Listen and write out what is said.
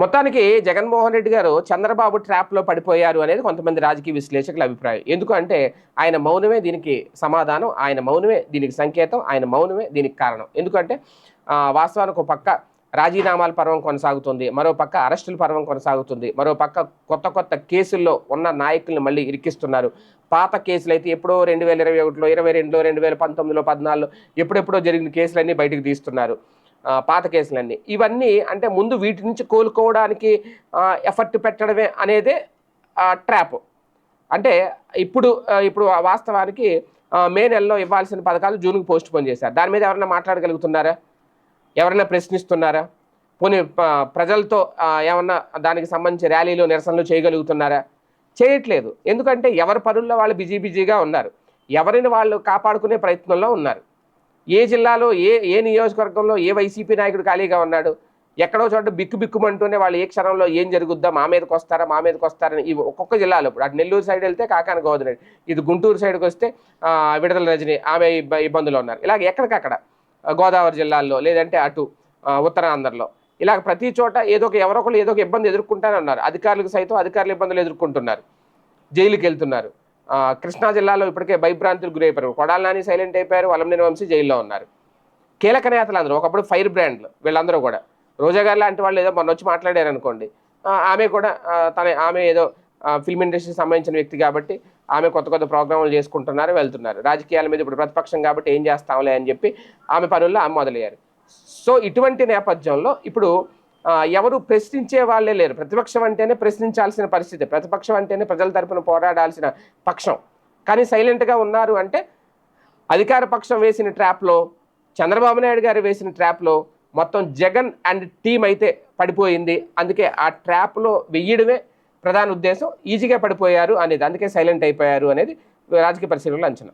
మొత్తానికి జగన్మోహన్ రెడ్డి గారు చంద్రబాబు ట్రాప్లో పడిపోయారు అనేది కొంతమంది రాజకీయ విశ్లేషకుల అభిప్రాయం. ఎందుకంటే ఆయన మౌనమే దీనికి సమాధానం ఆయన మౌనమే దీనికి సంకేతం ఆయన మౌనమే దీనికి కారణం. ఎందుకంటే వాస్తవానికి ఒక పక్క రాజీనామాల పర్వం కొనసాగుతుంది మరో పక్క అరెస్టుల పర్వం కొనసాగుతుంది మరో పక్క కొత్త కొత్త కేసుల్లో ఉన్న నాయకుల్ని మళ్ళీ ఇరికిస్తున్నారు. పాత కేసులు అయితే ఎప్పుడో రెండు వేల ఇరవై ఒకటిలో ఇరవై రెండులో రెండు వేల పంతొమ్మిదిలో పద్నాలుగులో ఎప్పుడెప్పుడో జరిగిన కేసులన్నీ బయటకు తీస్తున్నారు. పాత కేసులన్నీ. ఇవన్నీ అంటే ముందు వీటి నుంచి కోలుకోవడానికి ఎఫర్ట్ పెట్టడమే అనేదే ట్రాప్ అంటే ఇప్పుడు ఇప్పుడు వాస్తవానికి మే నెలలో ఇవ్వాల్సిన పథకాలు జూన్కి పోస్ట్ పోన్ చేశారు. దాని మీద ఎవరైనా మాట్లాడగలుగుతున్నారా? ఎవరైనా ప్రశ్నిస్తున్నారా? పోనీ ప్రజలతో ఏమన్నా దానికి సంబంధించి ర్యాలీలు నిరసనలు చేయగలుగుతున్నారా? చేయట్లేదు. ఎందుకంటే ఎవరి పనుల్లో వాళ్ళు బిజీ బిజీగా ఉన్నారు. ఎవరిని వాళ్ళు కాపాడుకునే ప్రయత్నంలో ఉన్నారు. ఏ జిల్లాలో ఏ ఏ నియోజకవర్గంలో ఏ వైసీపీ నాయకుడు ఖాళీగా ఉన్నాడు? ఎక్కడో చోట బిక్కు బిక్కుమంటూనే వాళ్ళు ఏ క్షణంలో ఏం జరుగుద్దా మా మీదకి వస్తారా మా మీదకి వస్తారని ఇవి ఒక్కొక్క జిల్లాలో. ఇప్పుడు అటు నెల్లూరు సైడ్ వెళ్తే కాకాని గోవర్ధన్ ఇది గుంటూరు సైడ్కి వస్తే విడుదల రజని ఆమె ఇబ్బందులు ఉన్నారు. ఇలాగ ఎక్కడికక్కడ గోదావరి జిల్లాల్లో లేదంటే అటు ఉత్తరాంధ్రలో. ఇలాగ ప్రతి చోట ఏదో ఒక ఎవరో ఒకరు ఏదో ఒక ఇబ్బంది ఎదుర్కొంటానే ఉన్నారు. అధికారులకు సైతం అధికారులు ఇబ్బందులు ఎదుర్కొంటున్నారు. జైలుకి వెళ్తున్నారు. కృష్ణా జిల్లాలో ఇప్పటికే భయభ్రాంతులు గురైపోయారు కొడాలని సైలెంట్ అయిపోయారు. వలంనేని వంశీ జైల్లో ఉన్నారు. కీలక నేతలు అందరూ ఒకప్పుడు ఫైర్ బ్రాండ్లు వీళ్ళందరూ కూడా. రోజా గారు లాంటి వాళ్ళు ఏదో మొన్న వచ్చి మాట్లాడారు అనుకోండి ఆమె కూడా తన ఆమె ఏదో ఫిల్మ్ ఇండస్ట్రీకి సంబంధించిన వ్యక్తి కాబట్టి ఆమె కొత్త కొత్త ప్రోగ్రాములు చేసుకుంటున్నారు వెళ్తున్నారు. రాజకీయాల మీద ఇప్పుడు ప్రతిపక్షం కాబట్టి ఏం చేస్తాంలే అని చెప్పి ఆమె పనుల్లో ఆమె మొదలయ్యారు. సో ఇటువంటి నేపథ్యంలో ఇప్పుడు ఎవరు ప్రశ్నించే వాళ్ళే లేరు. ప్రతిపక్షం అంటేనే ప్రశ్నించాల్సిన పరిస్థితి. ప్రతిపక్షం అంటేనే ప్రజల తరపున పోరాడాల్సిన పక్షం. కానీ సైలెంట్గా ఉన్నారు అంటే అధికార పక్షం వేసిన ట్రాప్లో చంద్రబాబు నాయుడు గారు వేసిన ట్రాప్లో మొత్తం జగన్ అండ్ టీం అయితే పడిపోయింది. అందుకే ఆ ట్రాప్లో వెయ్యడమే ప్రధాన ఉద్దేశం. ఈజీగా పడిపోయారు అనేది అందుకే సైలెంట్ అయిపోయారు అనేది రాజకీయ పరిశీలనలో అంచనా.